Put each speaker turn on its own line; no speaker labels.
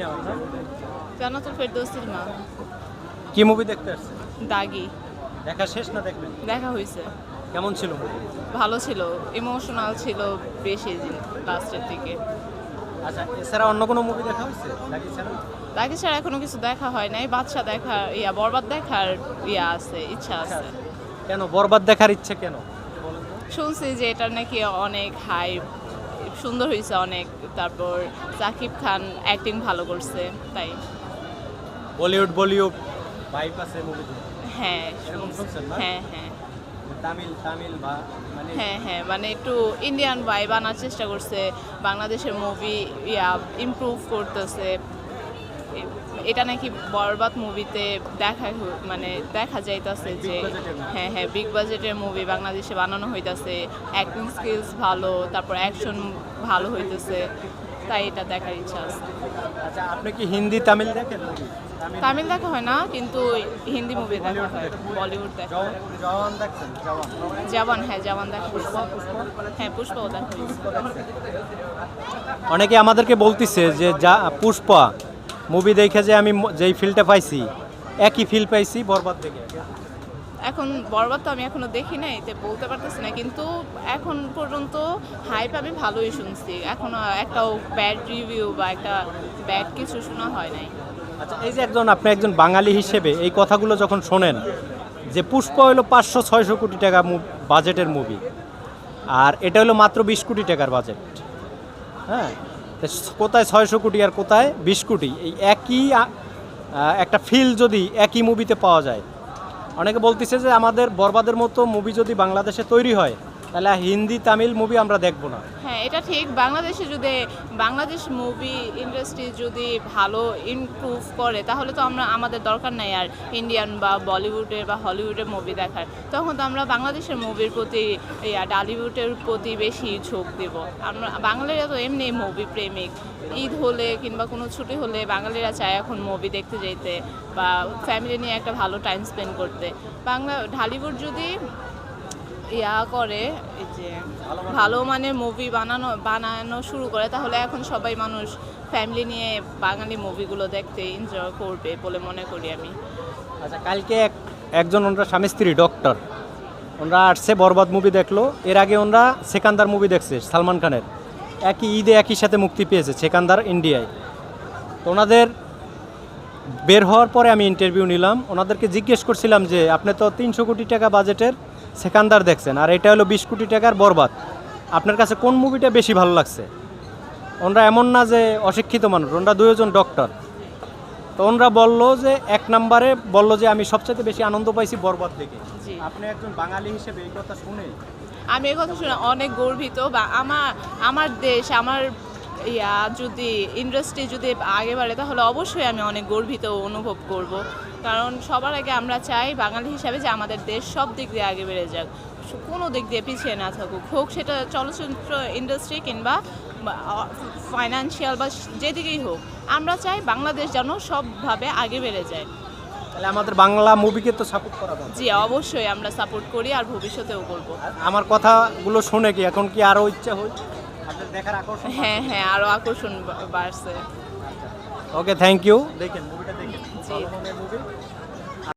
নাম আপনার
জান্নাতুল ফেরদৌসির মা।
কি মুভি দেখতে আসছেন?
দাগি।
দেখা শেষ না দেখবেন?
দেখা হয়েছে।
কেমন ছিল?
ভালো ছিল ইমোশনাল ছিল বেশি লাস্টের দিকে।
আচ্ছা এছাড়া অন্য কোনো মুভি দেখা হয়েছে? নাকি ছাড়া?
দাগি ছাড়া এখনও কিছু দেখা হয় নাই। বাচ্চা দেখার ইয়া বরবাদ দেখার ইয়া আছে ইচ্ছা আছে।
কেন? বরবাদ দেখার ইচ্ছে কেন?
শুনছি যে এটা নাকি অনেক হাই সুন্দর হয়েছে অনেক। তারপর সাকিব খান অ্যাক্টিং ভালো করছে তাই।
বলিউড বলিউড ভাইব আছে মুভিতে
হ্যাঁ? হ্যাঁ হ্যাঁ।
তামিল তামিল বা মানে
হ্যাঁ হ্যাঁ মানে একটু ইন্ডিয়ান ভাইব আনার চেষ্টা করছে বাংলাদেশের মুভি ইয়া ইমপ্রুভ করতেছে। এটা নাকি বরবাদ মুভিতে দেখা মানে দেখা যাইতাছে যে। হ্যাঁ হ্যাঁ বিগ বাজেটের মুভি বাংলাদেশে বানানো হইতাছে অ্যাক্টিং স্কিলস ভালো তারপর অ্যাকশন ভালো হইতেছে তাই এটা দেখার ইচ্ছা আছে।
আচ্ছা আপনি কি হিন্দি তামিল দেখেন? তামিল
দেখা হয় না কিন্তু হিন্দি মুভি দেখা হয় বলিউড দেখা হয়।
জওয়ান-
হ্যাঁ জওয়ান দেখা হ্যাঁ। পুষ্পাও দেখা
অনেকে আমাদেরকে বলতিছে যে যা পুষ্পা মুভি দেখে যে আমি যেই ফিলটা পাইছি একই ফিল পাইছি বরবাদ দেখে।
এখন বরবাদ তো আমি এখনও দেখি নাই তো বলতে পারতেছি না কিন্তু এখন পর্যন্ত হাইপ আমি ভালোই শুনছি। এখনও একটাও ব্যাড রিভিউ বা একটা ব্যাড কিছু শোনা হয় নাই।
আচ্ছা এই যে একজন আপনি একজন বাঙালি হিসেবে এই কথাগুলো যখন শোনেন যে পুষ্প হলো পাঁচশো ছয়শো কোটি টাকা বাজেটের মুভি আর এটা হলো মাত্র বিশ কোটি টাকার বাজেট হ্যাঁ? কোথায় ছয়শো কোটি আর কোথায় বিশ কোটি? এই একই একটা ফিল যদি একই মুভিতে পাওয়া যায়। অনেকে বলতেছে যে আমাদের বরবাদের মতো মুভি যদি বাংলাদেশে তৈরি হয় তাহলে হিন্দি তামিল মুভি আমরা দেখব না।
হ্যাঁ এটা ঠিক। বাংলাদেশে যদি বাংলাদেশ মুভি ইন্ডাস্ট্রি যদি ভালো ইমপ্রুভ করে, তাহলে তো আমরা, আমাদের দরকার নাই আর ইন্ডিয়ান বা বলিউডের বা হলিউডের মুভি দেখার। তখন তো আমরা বাংলাদেশের মুভির প্রতি ডালিউডের প্রতি বেশি ঝোঁক দেব। আমরা, বাঙালিরা তো এমনি মুভি প্রেমিক। ঈদ হলে কিংবা কোনো ছুটি হলে বাঙালিরা চায় এখন মুভি দেখতে যেতে বা ফ্যামিলি নিয়ে একটা ভালো টাইম স্পেন্ড করতে। বাংলা ঢালিউড যদি ইয়া করে, এই যে ভালো মানের মুভি বানানো বানানো শুরু করে, তাহলে এখন সবাই মানুষ ফ্যামিলি নিয়ে বাঙালি মুভিগুলো দেখতে এনজয় করবে বলে মনে করি আমি।
আচ্ছা কালকে এক, একজন ওনারা স্বামী স্ত্রী ডক্টর ওনারা আসছে, বরবাদ মুভি দেখল। এর আগে ওনারা সেকান্দার মুভি দেখছে, সালমান খানের। একই ঈদে একই সাথে মুক্তি পেয়েছে, সেকান্দার ইন্ডিয়ায় তো ওনাদের বের হওয়ার পরে আমি ইন্টারভিউ নিলাম। ওনাদেরকে জিজ্ঞেস করছিলাম যে, আপনি তো তিনশো কোটি টাকা বাজেটের সেকান্দার দেখছেন। আর এটা হলো বিশ কোটি টাকার বরবাদ। আপনার কাছে কোন মুভিটা বেশি ভালো লাগছে? ওনারা এমন না যে অশিক্ষিত মানুষ ওনারা দুজন ডক্টর তো ওনরা বলল যে এক নম্বরে বলল যে আমি সবচেয়ে বেশি আনন্দ পাইছি বরবাদ দেখে। আপনি একজন বাঙালি হিসেবে এই কথা শুনে?
আমি এই কথা শুনে অনেক গর্বিত বা আমার আমার দেশ আমার ইয়া যদি ইন্ডাস্ট্রি যদি আগে বাড়ে তাহলে অবশ্যই আমি অনেক গর্বিত অনুভব করব। কারণ সবার আগে আমরা চাই বাঙালি হিসাবে যে আমাদের দেশ সব দিক দিয়ে আগে বেড়ে যাক। কোনো দিক দিয়ে পিছিয়ে না থাকুক। হোক সেটা চলচ্চিত্র ইন্ডাস্ট্রি কিংবা ফাইন্যান্সিয়াল বা যেদিকেই হোক আমরা চাই বাংলাদেশ যেন সবভাবে আগে বেড়ে যায়।
তাহলে আমাদের বাংলা মুভিকে তো সাপোর্ট করা দরকার।
জি অবশ্যই আমরা সাপোর্ট করি আর ভবিষ্যতেও করব।
আমার কথাগুলো শুনে কি এখন কি আরও ইচ্ছা হয়? দেখার আকর্ষণ
হ্যাঁ হ্যাঁ আরও আকর্ষণ বাড়ছে।
ওকে থ্যাংক ইউ দেখেন মুভিটা দেখেন।
জি।
ভালো মানের মুভি